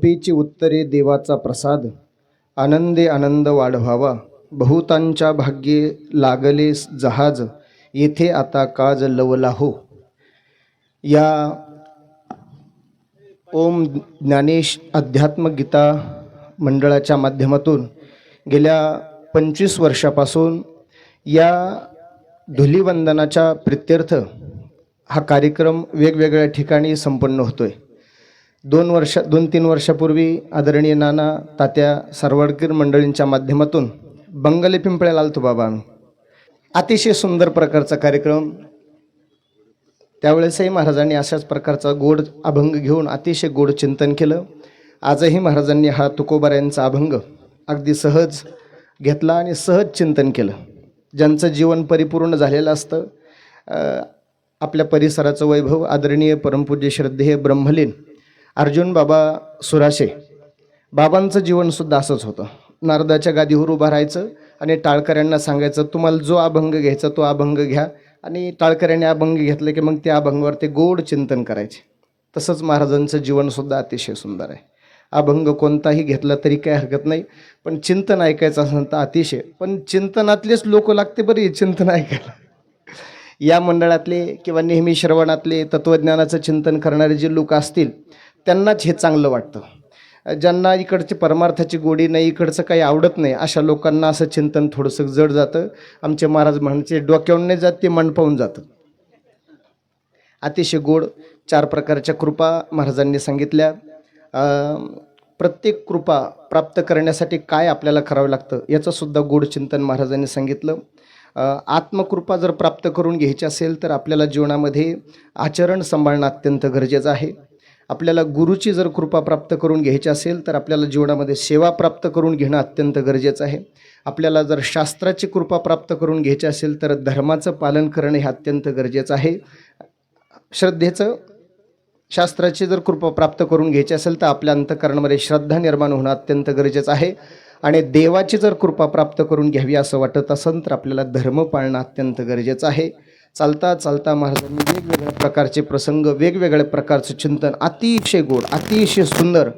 कृपेची उत्तरे देवाचा प्रसाद. आनंदे आनंद वाढवावा. बहुतांच्या भाग्ये लागले जहाज. येथे आता काज लवला हो या ओम ज्ञानेश अध्यात्म गीता मंडळाच्या माध्यमातून गेल्या पंचवीस वर्षापासून या धुलीवंदनाच्या प्रित्यर्थ हा कार्यक्रम वेगवेगळ्या ठिकाणी संपन्न होतो आहे दोन वर्ष दोन तीन वर्षापूर्वी आदरणीय नाना तात्या सरवडकीर मंडळींच्या माध्यमातून बंगले पिंपळ्याला आलतो बाबा आम्ही. अतिशय सुंदर प्रकारचा कार्यक्रम. त्यावेळेसही महाराजांनी अशाच प्रकारचा गोड अभंग घेऊन अतिशय गोड चिंतन केलं. आजही महाराजांनी हा तुकोबाऱ्यांचा अभंग अगदी सहज घेतला आणि सहज चिंतन केलं. ज्यांचं जीवन परिपूर्ण झालेलं असतं आपल्या परिसराचं वैभव आदरणीय परमपूज्य श्रद्धेय ब्रह्मलीन अर्जुन बाबा सुराशे. बाबांचं जीवनसुद्धा असंच होतं. नारदाच्या गादीवर उभं राहायचं आणि टाळकऱ्यांना सांगायचं तुम्हाला जो अभंग घ्यायचा तो अभंग घ्या. आणि टाळकऱ्याने अभंग घेतले की मग त्या अभंगावर ते गोड चिंतन करायचे. तसंच महाराजांचं जीवनसुद्धा अतिशय सुंदर आहे. अभंग कोणताही घेतला तरी काही हरकत नाही पण चिंतन ऐकायचं असेल तर अतिशय. पण चिंतनातलेच लोक लागते बरी चिंतन ऐकायला. या मंडळातले किंवा नेहमी श्रवणातले तत्त्वज्ञानाचं चिंतन करणारे जे लोक असतील त्यांनाच हे चांगलं वाटतं. ज्यांना इकडची परमार्थाची गोडी नाही इकडचं काही आवडत नाही अशा लोकांना असं चिंतन थोडंसं जड जातं. आमचे महाराज म्हणजे डोक्यावरून नाही जात ते मंडपावून जातं. अतिशय गोड चार प्रकारच्या कृपा महाराजांनी सांगितल्या. प्रत्येक कृपा प्राप्त करण्यासाठी काय आपल्याला करावं लागतं याचं सुद्धा गोड चिंतन महाराजांनी सांगितलं. आत्मकृपा जर प्राप्त करून घ्यायची असेल तर आपल्याला जीवनामध्ये आचरण सांभाळणं अत्यंत गरजेचं आहे. आपल्याला गुरुची जर कृपा प्राप्त करून घ्यायची असेल तर आपल्याला जीवनामध्ये सेवा प्राप्त करून घेणं अत्यंत गरजेचं आहे. आपल्याला जर शास्त्राची कृपा प्राप्त करून घ्यायची असेल तर धर्माचं पालन करणं हे अत्यंत गरजेचं आहे. श्रद्धेचं शास्त्राची जर कृपा प्राप्त करून घ्यायची असेल तर आपल्या अंतकरणामध्ये श्रद्धा निर्माण होणं अत्यंत गरजेचं आहे. आणि देवाची जर कृपा प्राप्त करून घ्यावी असं वाटत असेल तर आपल्याला धर्म पाळणं अत्यंत गरजेचं आहे. चालता चालता महाराजांनी वेगवेगळ्या प्रकारचे प्रसंग वेगवेगळ्या प्रकारचं चिंतन अतिशय गोड अतिशय सुंदर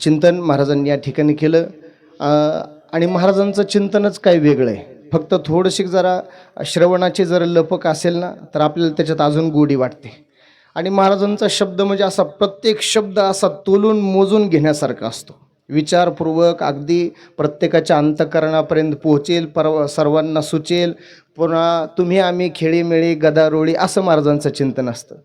चिंतन महाराजांनी या ठिकाणी केलं. आणि महाराजांचं चिंतनच काय वेगळं आहे. फक्त थोडंशी जरा श्रवणाची जर लपक असेल ना तर आपल्याला त्याच्यात अजून गोडी वाटते. आणि महाराजांचा शब्द म्हणजे असा प्रत्येक शब्द असा तोलून मोजून घेण्यासारखा असतो. विचारपूर्वक अगदी प्रत्येकाच्या अंतकरणापर्यंत पोहोचेल परवा सर्वांना सुचेल पुन्हा तुम्ही आम्ही खेळीमेळी गदारोळी असं महाराजांचं चिंतन असतं.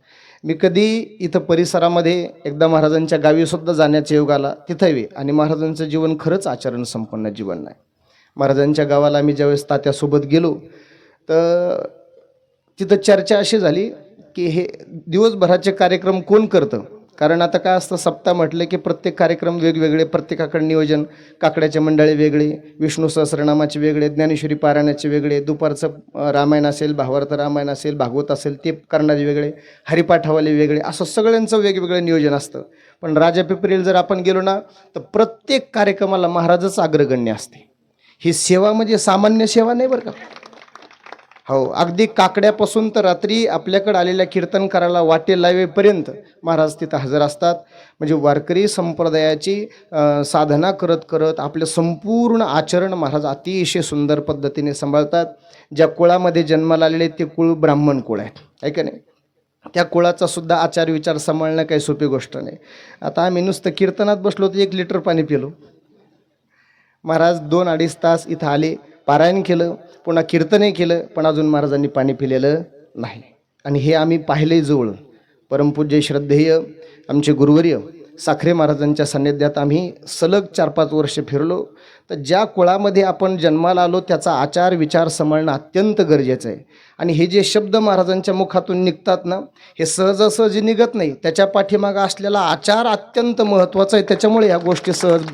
मी कधी इथं परिसरामध्ये एकदा महाराजांच्या गावीसुद्धा जाण्याचा योग आला तिथंही. आणि महाराजांचं जीवन खरंच आचरण संपन्न जीवन नाही. महाराजांच्या गावाला आम्ही ज्यावेळेस तात्यासोबत गेलो तर तिथं चर्चा अशी झाली की हे दिवसभराचे कार्यक्रम कोण करतं? कारण आता काय असतं सप्ताह म्हटलं की प्रत्येक कार्यक्रम वेगवेगळे प्रत्येकाकडे नियोजन काकड्याचे मंडळे वेगळे विष्णू सहस्रनामाचे वेगळे ज्ञानेश्वरी पारायणाचे वेगळे दुपारचं रामायण असेल भावार्थ रामायण असेल भागवत असेल ते करणारे वेगळे हरिपाठावाले वेगळे असं सगळ्यांचं वेगवेगळं नियोजन असतं. पण राजा पिपरीला जर आपण गेलो ना तर प्रत्येक कार्यक्रमाला महाराजच अग्रगण्य असते. ही सेवा म्हणजे सामान्य सेवा नाही बरं का? हो अगदी काकड्यापासून तर रात्री आपल्याकडे आलेल्या कीर्तन करायला वाटे लावेपर्यंत महाराज तिथं हजर असतात. म्हणजे वारकरी संप्रदायाची साधना करत करत आपलं संपूर्ण आचरण महाराज अतिशय सुंदर पद्धतीने सांभाळतात. ज्या कुळामध्ये जन्माला आलेले ते कुळ ब्राह्मण कुळ आहेत. आहे का नाही? त्या कुळाचा सुद्धा आचार विचार सांभाळणं काही सोपी गोष्ट नाही. आता आम्ही नुसतं कीर्तनात बसलो तर एक लिटर पाणी पिलो. महाराज दोन अडीच तास इथं आले. पारायण केलं पुन्हा कीर्तनही केलं पण अजून महाराजांनी पाणी पिलेलं नाही. आणि हे आम्ही पाहिले जवळ. परमपूज्य श्रद्धेय आमचे गुरुवर्य साखरे महाराजांच्या सान्निध्यात आम्ही सलग चार पाच वर्ष फिरलो. तर ज्या कुळामध्ये आपण जन्माला आलो त्याचा आचार विचार सांभाळणं अत्यंत गरजेचं आहे. आणि हे जे शब्द महाराजांच्या मुखातून निघतात ना हे सहजासहजी निघत नाही. त्याच्या पाठीमागं असलेला आचार अत्यंत महत्त्वाचा आहे. त्याच्यामुळे ह्या गोष्टी सहज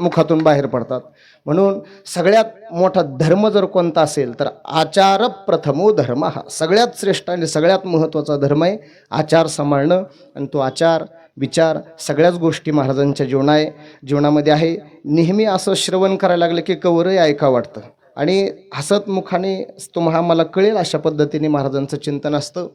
मुखातून बाहेर पडतात. म्हणून सगळ्यात मोठा धर्म जर कोणता असेल तर आचार प्रथमो धर्म. हा सगळ्यात श्रेष्ठ आणि सगळ्यात महत्त्वाचा धर्म आहे आचार सांभाळणं. आणि तो आचार विचार सगळ्याच गोष्टी महाराजांच्या जीवना आहे जीवनामध्ये आहे. नेहमी असं श्रवण करायला लागलं की कवरही ऐका वाटतं. आणि हसत मुखाने तुम्हाला मला कळेल अशा पद्धतीने महाराजांचं चिंतन असतं.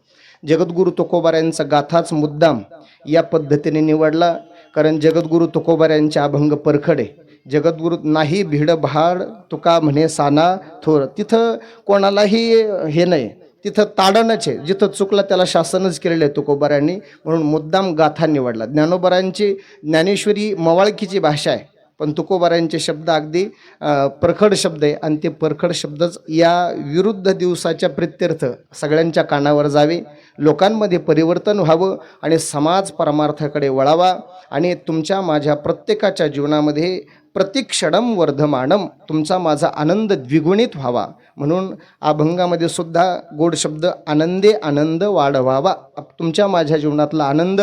जगद्गुरू तुकोबाऱ्यांचा गाथाच मुद्दाम या पद्धतीने निवडला. कारण जगद्गुरू तुकोबाऱ्यांचे अभंग परखडे. जगद्गुरु नाही भीडभाड तुका म्हणे साना थोर. तिथं कोणालाही हे नाही. तिथं ताडणच आहे. जिथं चुकलं त्याला शासनच केलेलं आहे तुकोबाऱ्यांनी म्हणून मुद्दाम गाथा निवडला. ज्ञानोबारांची ज्ञानेश्वरी मवाळकीची भाषा आहे. पण तुकोबारांचे शब्द अगदी प्रखड परखड शब्द आहे. आणि ते परखड शब्दच या विरुद्ध दिवसाच्या प्रित्यर्थ सगळ्यांच्या कानावर जावे. लोकांमध्ये परिवर्तन व्हावं आणि समाज परमार्थाकडे वळावा. आणि तुमच्या माझ्या प्रत्येकाच्या जीवनामध्ये प्रतिक्षणम वर्धमानम तुमचा माझा आनंद द्विगुणित व्हावा. म्हणून अभंगामध्ये सुद्धा गोड शब्द आनंदे आनंद वाढवावा. तुमच्या माझ्या जीवनातला आनंद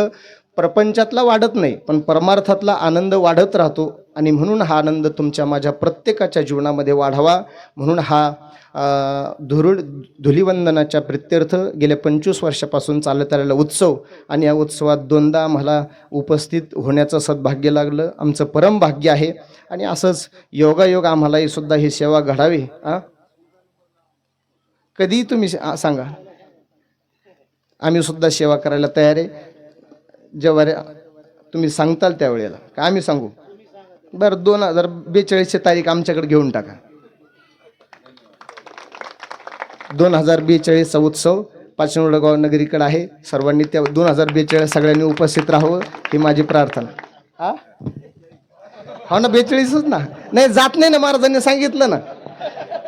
प्रपंचातला वाढत नाही पण परमार्थातला आनंद वाढत राहतो. आणि म्हणून हा आनंद तुमच्या माझ्या प्रत्येकाच्या जीवनामध्ये वाढावा. म्हणून हा धुरुळ धुरुड धुलिवंदनाच्या प्रित्यर्थ गेल्या पंचवीस वर्षापासून चालत आलेला उत्सव आणि या उत्सवात दोनदा आम्हाला उपस्थित होण्याचं सद्भाग्य लागलं. आमचं परम भाग्य आहे. आणि असंच योगायोग आम्हालाही सुद्धा ही सेवा घडावी हां कधी तुम्ही सांगा. आम्ही सुद्धा सेवा करायला तयार आहे. जेव्हा तुम्ही सांगताल त्यावेळेला. का आम्ही सांगू? बरं दोन हजार बेचाळीसची तारीख आमच्याकडे घेऊन टाका. दोन हजार बेचाळीसचा उत्सव पाचनोडगाव नगरीकडे आहे. सर्वांनी त्या दोन हजार बेचाळीस सगळ्यांनी उपस्थित राहावं ही माझी प्रार्थना. हा? हो ना बेचाळीसच ना? नाही जात नाही ना महाराजांनी सांगितलं ना?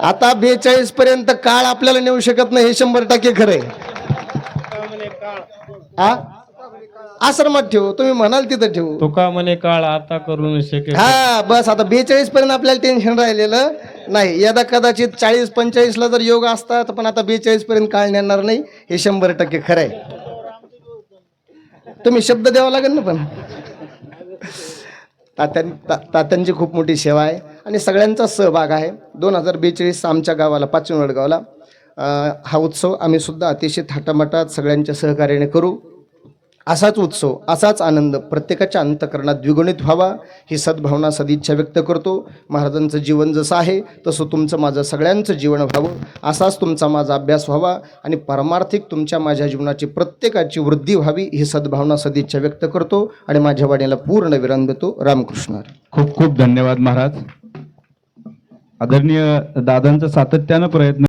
आता बेचाळीस पर्यंत काळ आपल्याला नेऊ शकत नाही हे शंभर टक्के खरं आहे. हा? आश्रमात ठेवू तुम्ही म्हणाल तिथं ठेवू. तुका म्हणे काळ आता करून शकेल. हा बस आता बेचाळीस पर्यंत आपल्याला टेन्शन राहिलेलं नाही. यदा कदाचित चाळीस पंचेचाळीसला जर योग असतात पण आता बेचाळीस पर्यंत काळ नेणार नाही हे शंभर टक्के खरं आहे. तुम्ही शब्द द्यावा लागेल ना पण. तात्यां ता- तात्यांची खूप मोठी सेवा आहे. आणि सगळ्यांचा सहभाग आहे. दोन हजार बेचाळीस आमच्या गावाला पाचवी वडगावला अं, हा उत्सव आम्ही सुद्धा अतिशय थाटामाटात सगळ्यांच्या सहकार्याने करू. असाच उत्सव असाच आनंद प्रत्येकाच्या अंतकरणात द्विगुणित व्हावा ही सद्भावना सदिच्छा व्यक्त करतो. महाराजांचं जीवन जसं आहे तसं तुमचं माझं सगळ्यांचं जीवन व्हावं असाच तुमचा माझा अभ्यास व्हावा आणि परमार्थिक तुमच्या माझ्या जीवनाची प्रत्येकाची वृद्धी व्हावी ही सद्भावना सदिच्छा व्यक्त करतो आणि माझ्या वाणीला पूर्ण विराम देतो. रामकृष्ण खूप खूप धन्यवाद महाराज. आदरणीय दादांचा सातत्यानं प्रयत्न